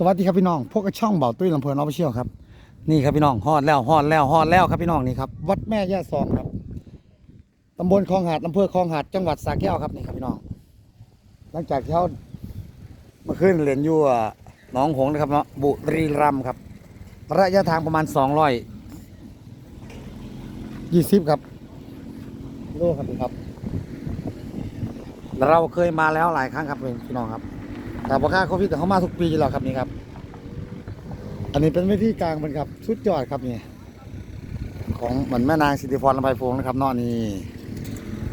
สวัสดีครับพี่น้องพวกกระช่องเบาตุ้ยลำเพลินออฟเชียลครับนี่ครับพี่น้องฮอดแล้วฮอดแล้วฮอดแล้วครับพี่น้องนี่ครับวัดแม่ย่าซองครับตำบลคลองหาดอำเภอคลองหาดจังหวัดสระแก้วครับนี่ครับพี่น้อง หลังจากที่เขามื่อคืนเรียนยู่อะหนองหงส์นะครับเนาะบุรีรัมย์ครับ ระยะทางประมาณสองร้อยยี่สิบครับโลครับพี่ครับ เราเคยมาแล้วหลายครั้งครับพี่น้องครับ แต่พอค่าโควิดแต่เขามาทุกปีอยู่แล้วครับนี่ครับ อันนี้เป็นเวทีกลางเป็นครับสุดยอดครับนี่ของเหมือนแม่นางสิริพรลำไพพงนะครับนาะนี่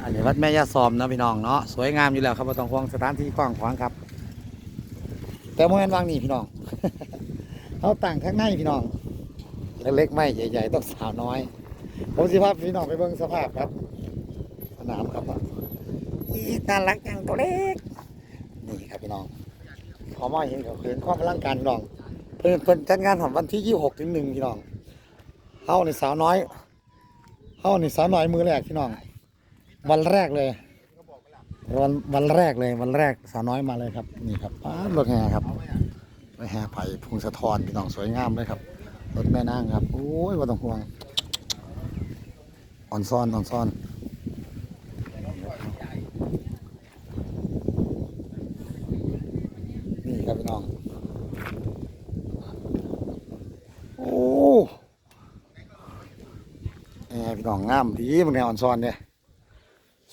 อันนี้วัดแม่ย่าซอมนะพี่น้องเนาะสวยงามอยู่แล้วครับบ่ต้องห่วงสถานที่กว้างขวางครับ แต่โมเมนวางนี่พี่น้องเขาตั้งข้างในพี่น้องเล็กๆไม่ใหญ่ ๆ ต้องสาวน้อย ผมสิพาพพี่น้องไปเบิ่งสภาพครับสนามครับอีน่ารักจังตัวเล็กนี่ครับพี่น้อง ขอมอเห็นเขาเห็นความพลังการน้อง เพิ่นเพิ่นจัดงานของวันที่ยี่หกถึงหนึ่งพี่น้องเฮาในสาวน้อยเฮาในสาวน้อยมือแรกพี่น้อง วันแรกเลยวันวันแรกเลยวันแรกสาวน้อยมาเลยครับ นี่ครับป้ารถแห่ครับรถแห่ไผ่พงศธรพี่น้องสวยงามเลยครับรถแม่นางครับโอ้ยว่าต้องห่วงอ่อนซ่อนอ่อนซ่อนครับพี่น้อง โอ้แอร์ พี่น้องงามดีมันแนวอ่อนซอนเนี่ย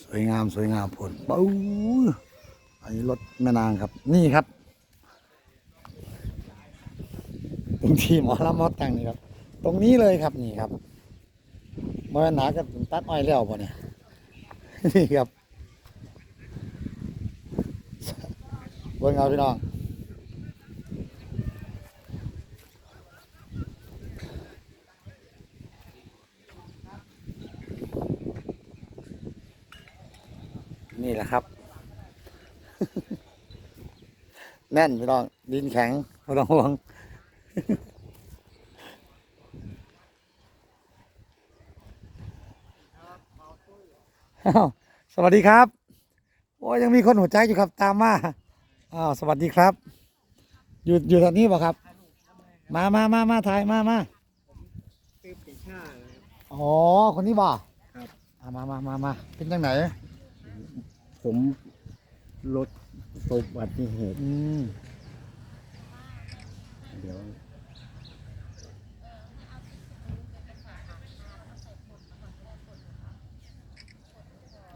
สวยงามสวยงามผลปูอันนี้รถแม่นางครับ นี่ครับตรงที่หมอลำมอตังนี่ครับ ตรงนี้เลยครับนี่ครับเมื่อหนากับตัดอ้อยแล้วป่เนี่ยนี่ครับเบิ่งเอาพี่น้อง นี่แหละครับ แน่นพี่น้องดินแข็งไม่ต้องห่วงอ้าวสวัสดีครับ โอ้ยยังมีคนหัวใจอยู่ครับตามมาอ้าวสวัสดีครับ อยู่อยู่ตอนนี้บ่ครับ มามามามาถ่ายมามาซื้อปีชาเลยอ๋อคนนี้บ่ครับอะมามามามาเป็นจังไหนผม รถประสบอุบัติเหตุอืมเดี๋ยว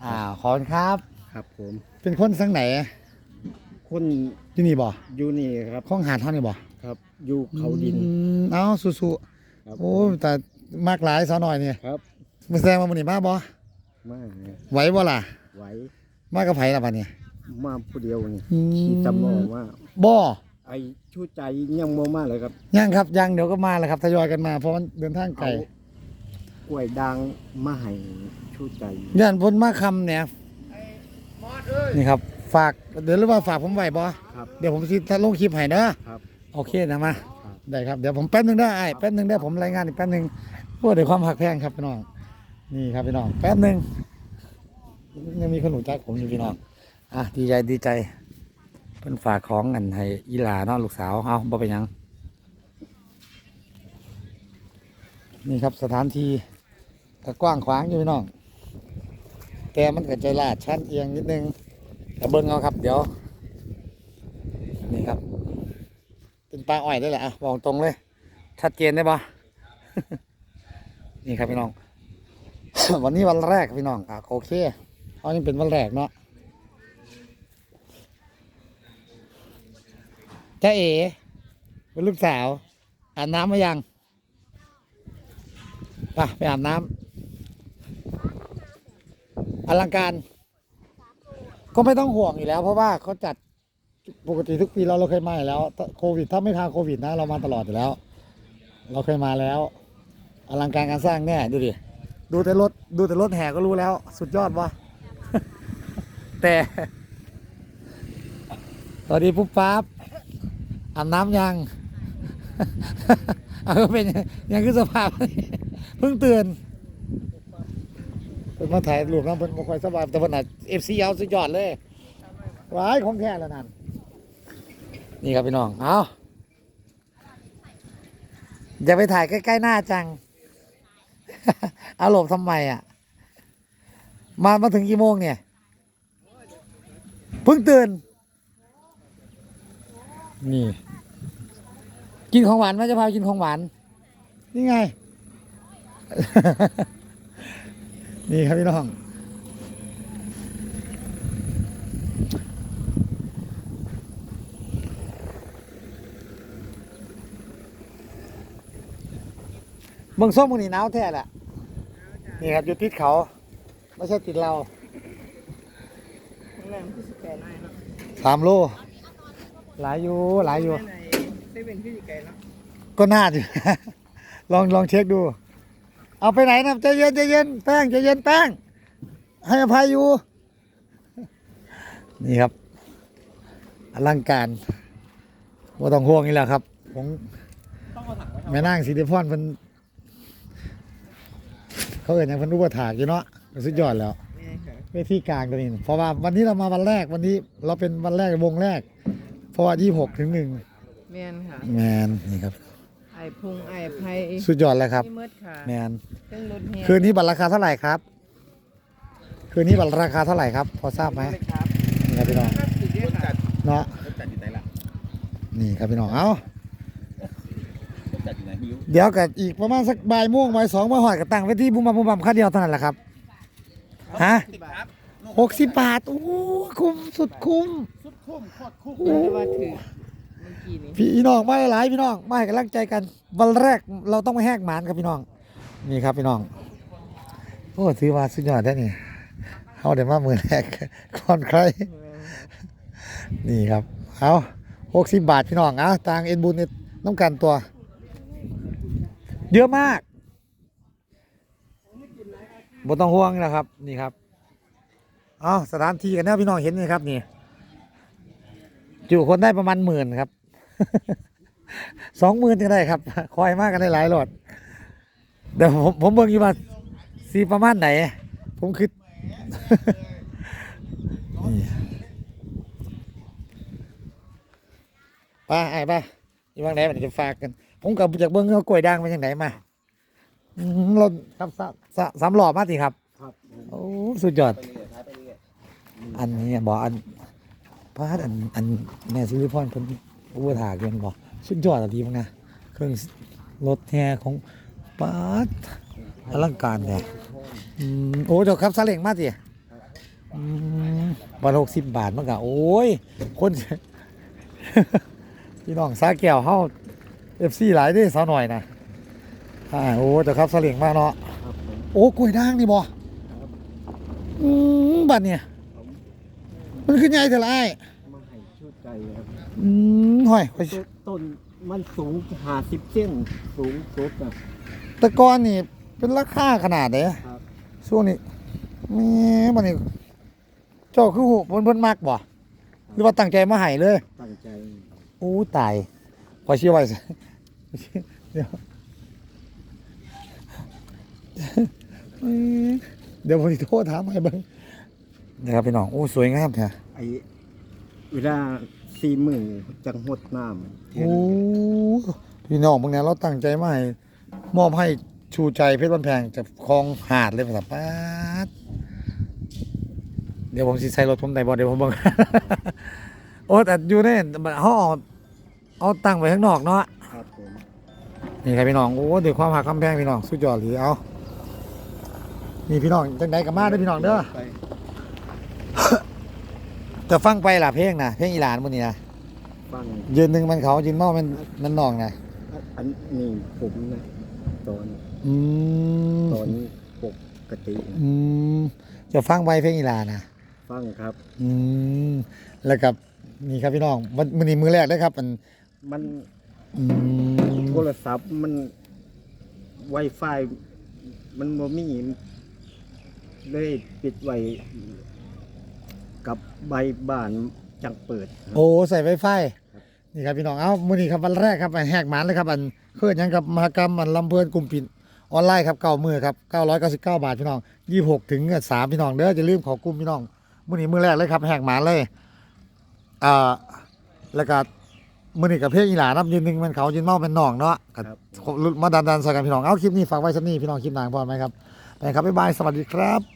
อ่าขอบคุณครับ ครับผม เป็นคนสังไหนคนที่นี่บ่อยู่นี่ครับข้องหาดเท่านี่บ่ครับอยู่เขาดินอืมเอ้าสู้ครับๆโอ้ยแต่มากหลายสาวหน่อยเนี่ยครับมาแสดงมามันนี่มาบ่มาไหวบ่ล่ะไหวมากับไผล่ะบัดนี้ มาผู้เดียวนี่อืมขี่ตำรวจว่าบ่ไอ้ชูใจยังโมมาเลยครับยังครับยังเดี๋ยวก็มาแหละครับทยอยกันมาเพราะมันเดินทางไกลเอากล้วยด่างมาให้ชูใจย่านพ้นมาคำเนี่ยนี่ครับ ฝากเดี๋ยวหรือว่าฝากผมไหวบ่ครับ เดี๋ยวผมสิถ้าลงคลิปให้เด้อครับโอเคนะมาครับ ได้ครับเดี๋ยวผมแป๊บนึงได้ไอ้แป๊บนึงได้ผมรายงานอีกแป๊บนึงเพื่อเดี๋ยวความหักแพงครับพี่น้องนี่ครับพี่น้องแป๊บนึงยังมีขนมจักผมอยู่พี่น้อง อะดีใจดีใจเพิ่นฝากของกันให้อีหลาเนาะลูกสาวเอาบ่เป็นยัง นี่ครับสถานที่ก็กว้างขวางอยู่พี่น้อง แต่มันก็จลาดชั้นเอียงนิดนึงแต่เบิ้งเอาครับ เดี๋ยว นี่ครับ เป็นปลาอ้อยได้แหละอะบอกตรงเลย ชัดเจนได้ปะนี่ครับพี่น้อง วันนี้วันแรกพี่น้องอะโอเคเขายังเป็นวันแรกเนาะ จ้าเอ๋เป็นลูกสาวอาบน้ำมายังไปไปอาบน้ำอลังการ ก็ไม่ต้องห่วงอยู่แล้ว เพราะว่าเขาจัดปกติทุกปีเราเราเคยมาอยู่แล้วโควิด ถ้าไม่ทางโควิดนะ เรามาตลอดอยู่แล้ว เราเคยมาแล้ว อลังการการสร้างแน่ดูดิดูแต่รถดูแต่รถแห่ก็รู้แล้ว สุดยอดวะแต่สวัสดีปุ๊บปั๊บ อาบน้ำยัง เอาก็เป็นยังคือสภาพเพิ่งเตือนเพิ่นมาถ่ายรูปน้ำเพิ่นบ่ค่อยสบายแต่เพิ่นน่ะเอฟซีเอาสุดยอดเลยว้ายของแค่แล้วนั่นนี่ครับพี่น้อง เอาอย่าไปถ่ายใกล้ ๆ หน้าจัง เอาหลบทำไมอะ มามาถึงกี่โมงเนี่ยเพิ่งตื่นนี่ กินของหวานไหมจะพาไปกินของหวาน นี่ไง นี่ครับพี่น้อง เมืองส้มเมืองนี่หนาวแท้แหละนี่ครับอยู่ติดเขา ไม่ใช่ติดเราโรงแรมที่สแกนได้เนาะสามโล หลายอยู่ หลายอยู่ในเซเว่นที่สแกนเนาะก็น่าอยู่ลองลองเช็คดู เอาไปไหนนะใจเย็นใจเย็นแป้งใจเย็นแป้ง ให้อภัยอยู่ นี่ครับอลังการว่าต้องห่วงนี่แหละครับผมต้องเอาถังไว้แม่นางสิริพรเพิ่นเขาเอ่ยยังเพิ่นรู้ว่าถากอยู่เนาะก็สุดยอดแล้ว นี่ค่ะเวทีกลางตัวนี้เพราะว่าวันนี้เรามาวันแรกวันนี้เราเป็นวันแรกวงแรก เพราะว่ายี่หกถึงหนึ่ง แมนค่ะแมนนี่ครับ ไอพุงไอไพสุดยอดเลยครับพี่มืดค่ะแมนเครื่องรถเฮียคืนนี้บัตรราคาเท่าไหร่ครับ คืนนี้บัตรราคาเท่าไหร่ครับ พอทราบไหมเลยครับนี่ครับพี่น้องห้าสิบเดียวค่ะเนาะรถจัดอยู่ไหนล่ะนี่ครับพี่น้องเอ้ารถจัดอยู่ไหนไม่รู้เดี๋ยวกับอีกประมาณสักบ่ายโมงบ่ายสองมาหอดกับตั้งเวทีบุมบัมบุมบัมค่าเดียวเท่านั้นแหละครับฮะสิบครับหกสิบบาทโอ้โหคุ้มสุดคุ้มสุดคุ้มโคตรคุ้มโอ้แต่ว่าถือเมื่อกี้นี้พี่น้องไม่หลายพี่น้องไม่กำลังใจกัน วันแรกเราต้องไปแหกหมานครับพี่น้อง นี่ครับพี่น้อง โอ้ถือว่าสุดยอดได้นี่เขาเดี๋ยวมามือแรกก่อนใคร นี่ครับ เอาหกสิบบาทพี่น้องเอาต่างเอ็นบุญนี่ต้องการตัว เยอะมากบ่ต้องห่วงนะครับ นี่ครับ เอาสถานที่กันนะพี่น้องเห็นไหมครับนี่จุคนได้ประมาณหมื่นครับ สองหมื่นก็ได้ครับคอยมากกันได้หลายหลอดเดี๋ยวผมผมเบิ่งอยู่ว่าสีประมาณไหน ผมคือนี่ไป้าไอ้ป้าอยู่บางไหนมันจะฝากกัน ผมกับจากเบิ้งเขากล้วยด่างมาจากไหนมาอืมเราครับสาสาสามหล่อมาสิครับครับโอ้สุดยอดไปเรื่อยๆไปเรื่อยอันนี้บอกอันพาดอันอันแม่ซิลิพอนเพิ่น อุปถากเกินบอกสุดยอดอะดีมั้งนะเครื่องรถแห่ของปาดอลังการเนี่ยอืมโอ้เดี๋ยวครับซาเล้งมาสิอืมบาทหกสิบบาทมันกะโอ้ย คนพี่น้องซาแก้วเฮาเอฟซีหลายเด้สาวหน่อยนะอ่าโอ้เดี๋ยวครับซาเล้งมาเนาะๆครับผมโอ้กล้วยด่างนี่บ่อืมบัดเนี่ย มันขึ้นใหญ่เท่าไรอ้ ครับอืมห่อยข้อยต้นต้นมันสูงห้าสิบเส้นสูงสุดนะแตะกอนนี่เป็นราคาขนาดไหนครับ ช่วงนี้แหม่บัดนี้ เจ้าคือหูเพิ่นเพิ่นมักบ่หรือว่าตั้งใจมาให้เลย ตั้งใจอู้ตายขอยเชื่อไว้สิเดี๋ยวเอ้ยเดี๋ยวผมสิโทรถามให้เบิ่งนะครับพี่น้องโอ้สวยงามแท้ไอ้เวลา สี่หมื่นจังหดน้ำเทียนโอ้พี่น้องบางเนี่ยเราตั้งใจมาให้มอบให้ชูใจเพชรบันแพงจากคลองหาดเลยภาษาป้าดเดี๋ยวผมสิใส่รถผมได้บ่เดี๋ยวผมเบิ่งโอ้แต่อยู่ในห้องเอาตั้งไว้ข้างนอกเนาะ ครับผมนี่ครับพี่น้องโอ้ด้วยความหักคำแพงพี่น้องสุดยอดหรือเอานี่พี่น้องจังใดกับมาเด้อพี่น้องเด้อไป จะฟังไปล่ะเพลงนะเพลงอีหลานมื้อนี้นะฟังยืนหนึ่งมันเขายืนเมามันมันนองนะอันนี้ผมนะตอนอืมตอนปกติอืมจะฟังไปเพลงอีหลานนะฟังครับ อืมแล้วกับนี่ครับพี่น้องมันมันนี่มือแรกเลยครับมันมันอืมโทรศัพท์มัน Wi-Fi มันบ่มีเลยปิดไว้ กับใบบ้านจังเปิดครับโอ้ใส่ไวไฟนี่ครับพี่น้องเอ้ามือนี้ครับวันแรกครับแหกหมานเลยครับอันเคลื่อนยังกับมหกรรมอันลำเพลินกลุ่มปิดออนไลน์ครับเก้ามือครับ999 บาทพี่น้อง 26 ถึง3พี่น้องเด้อจะลืมเขอกลุ่มพี่น้องมือนี้มือแรกเลยครับแหกหมานเลยอ่าแล้วก็มื้อนี้กับเพลงอีหลานับยืนหนึ่งแมันเขายืนเมาเป็นน้องเนาะก็ครับ มาดันดันๆใส่กันพี่น้องเอาคลิปนี้ฝากไว้สักนี่พี่น้องคลิปหนางพอไหมครับไปครับบ๊ายบายสวัสดีครับ